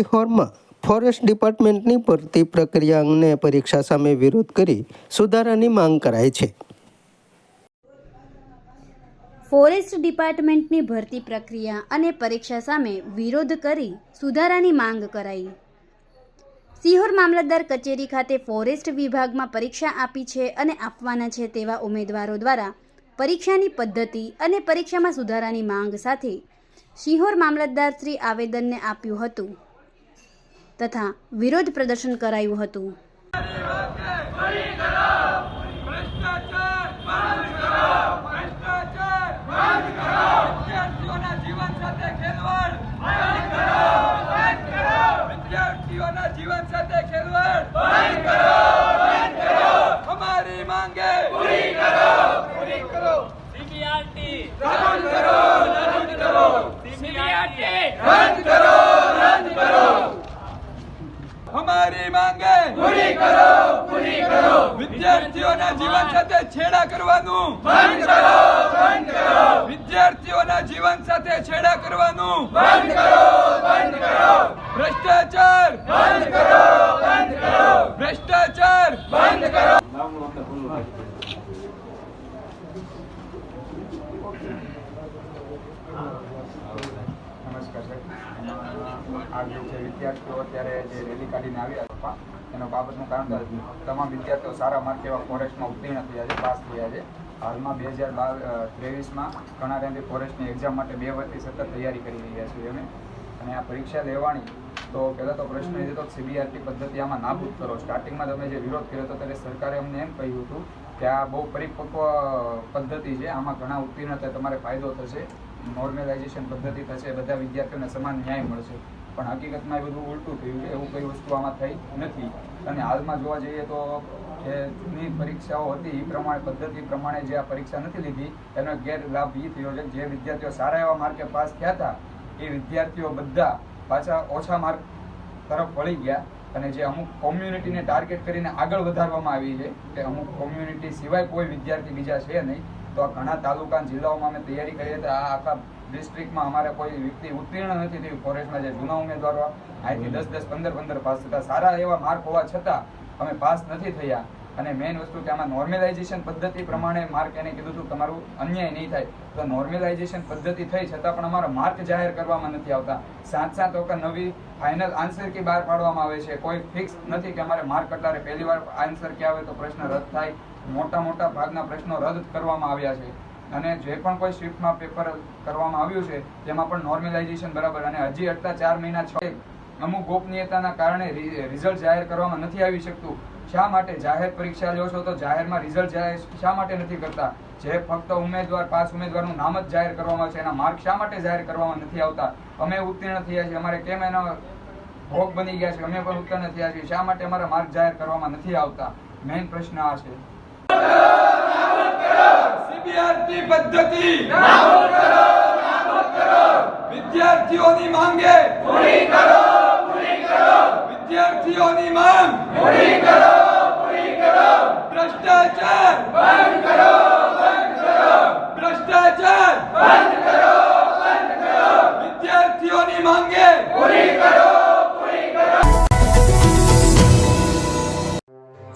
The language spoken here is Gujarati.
શિહોરમાં ફોરેસ્ટ ડિપાર્ટમેન્ટની ભરતી પ્રક્રિયા અંગે પરીક્ષા સામે વિરોધ કરી સુધારાની માંગ કરાઈ છે. ફોરેસ્ટ ડિપાર્ટમેન્ટની ભરતી પ્રક્રિયા અને પરીક્ષા સામે વિરોધ કરી સુધારાની માંગ કરાઈ. સિહોર મામલતદાર કચેરી ખાતે ફોરેસ્ટ વિભાગમાં પરીક્ષા આપી છે અને આપવાના છે તેવા ઉમેદવારો દ્વારા પરીક્ષાની પદ્ધતિ અને પરીક્ષામાં સુધારાની માંગ સાથે સિહોર મામલતદાર શ્રી આવેદનને આપ્યું હતું. તથા વિરોધ પ્રદર્શન કરાયું હતું ભ્રષ્ટાચાર બંધ કરો ભ્રષ્ટાચાર બંધ કરો વિદ્યાર્થીઓના જીવન સાથે ખેલવાડ બંધ કરો બંધ કરો વિદ્યાર્થીઓના જીવન સાથે ખેલવાડ બંધ કરો બંધ કરો હમારી માંગે પૂરી કરો પૂરી કરો સીબીઆરટી રદ કરો રદ કરો સીબીઆરટી રદ કરો રદ કરો હમારી માંગે. પૂરી કરો પૂરી કરો. વિદ્યાર્થીઓના જીવન સાથે છેડા કરવાનું. બંધ કરો બંધ કરો. વિદ્યાર્થીઓના જીવન સાથે છેડા કરવાનું. બંધ કરો બંધ કરો ભ્રષ્ટાચાર બંધ કરો બંધ કરો ભ્રષ્ટાચાર બંધ કરો નમસ્કાર સાહેબ જે છે. વિદ્યાર્થીઓ અત્યારે જે રેલી કાઢીને આવ્યા હતા એનો બાબતનું કારણ તમામ વિદ્યાર્થીઓ સારા માર્ક એવા ફોરેસ્ટમાં ઉત્તીર્ણ થયા છે, પાસ થયા છે. હાલમાં બે હજાર બાર ત્રેવીસમાં ઘણા ટાઈમથી ફોરેસ્ટની એક્ઝામ માટે બે વર્ષથી સતત તૈયારી કરી રહ્યા છીએ અમે અને આ પરીક્ષા લેવાની, તો પહેલાં તો પ્રશ્ન એ હતો સીબીઆરટી પદ્ધતિ આમાં નાબૂદ કરો. સ્ટાર્ટિંગમાં તમે જે વિરોધ કર્યો હતો, ત્યારે સરકારે અમને એમ કહ્યું હતું કે આ બહુ પરિપક્વ પદ્ધતિ છે, આમાં ઘણા ઉત્તીર્ણ થાય, તમારે ફાયદો થશે નોર્મલાઇઝેશન પદ્ધતિ થશે, બધા વિદ્યાર્થીઓને સમાન ન્યાય મળશે. પણ હકીકતમાં એ બધું ઉલટું થયું છે, એવું કઈ વસ્તુ આમાં થઈ નથી. અને હાલમાં જોવા જઈએ તો જે જૂની પરીક્ષાઓ હતી એ પ્રમાણે, પદ્ધતિ પ્રમાણે જે આ પરીક્ષા નથી લીધી, એનો ગેરલાભ એ થયો છે જે વિદ્યાર્થીઓ સારા એવા માર્કે પાસ થયા હતા, એ વિદ્યાર્થીઓ બધા પાછા ઓછા માર્ક તરફ વળી ગયા. અને જે અમુક કોમ્યુનિટીને ટાર્ગેટ કરીને આગળ વધારવામાં આવી છે, કે અમુક કોમ્યુનિટી સિવાય કોઈ વિદ્યાર્થી બીજા છે નહીં તો ઘણા તાલુકા જિલ્લાઓમાં અમે તૈયારી કરી હતી આ આખા ડિસ્ટ્રિક્ટમાં અમારે કોઈ વ્યક્તિ ઉત્તીર્ણ નથી થયું. ફોરેસ્ટના જે જૂના ઉમેદવારો અહીંથી દસ દસ, પંદર પંદર પાસ થતા. સારા એવા માર્ક હોવા છતાં અમે પાસ નથી થયા. અને મેઇન વસ્તુ કે આમાં નોર્મલાઇઝેશન પદ્ધતિ પ્રમાણે માર્ક એને કીધું હતું તમારું અન્યાય નહીં થાય. તો નોર્મલાઇઝેશન પદ્ધતિ થઈ છતાં પણ અમારા માર્ક જાહેર કરવામાં નથી આવતા. સાત સાત વખત નવી ફાઇનલ આન્સર કી બહાર પાડવામાં આવે છે. કોઈ ફિક્સ નથી કે અમારે માર્ક કટારે પહેલી વાર આન્સર કે આવે તો પ્રશ્ન રદ થાય. મોટા મોટા ભાગના પ્રશ્નો રદ કરવામાં આવ્યા છે. અને જે પણ કોઈ સ્વિફ્ટમાં પેપર કરવામાં આવ્યું છે, તેમાં પણ નોર્મલાઇઝેશન બરાબર. અને હજી અડતા ચાર મહિના છ અમુક ગોપનીયતાના કારણે રિઝલ્ટ જાહેર કરવામાં નથી આવી શકતું. શા માટે જાહેર પરીક્ષા લો છો તો જાહેરમાં રિઝલ્ટ જાહેર શા માટે નથી કરતા? જે ફક્ત ઉમેદવાર, પાસ ઉમેદવારનું નામ જ જાહેર કરવામાં છે, એના માર્ક શા માટે જાહેર કરવામાં નથી આવતા? અમે ઉત્તીર્ણ થયા છીએ. અમારે કેમ એનો ભોગ બની ગયા છે? અમે પણ ઉત્તીર્ણ થયા છીએ. શા માટે અમારા માર્ક જાહેર કરવામાં નથી આવતા? મેઇન પ્રશ્ન આ છે. સીબીઆરટી પદ્ધતિ. નાબૂદ કરો નાબૂદ કરો. વિદ્યાર્થીઓની માંગે પૂરી કરો પૂરી કરો. વિદ્યાર્થીઓની માંગ. પૂરી કરો પૂરી કરો. ભ્રષ્ટાચાર.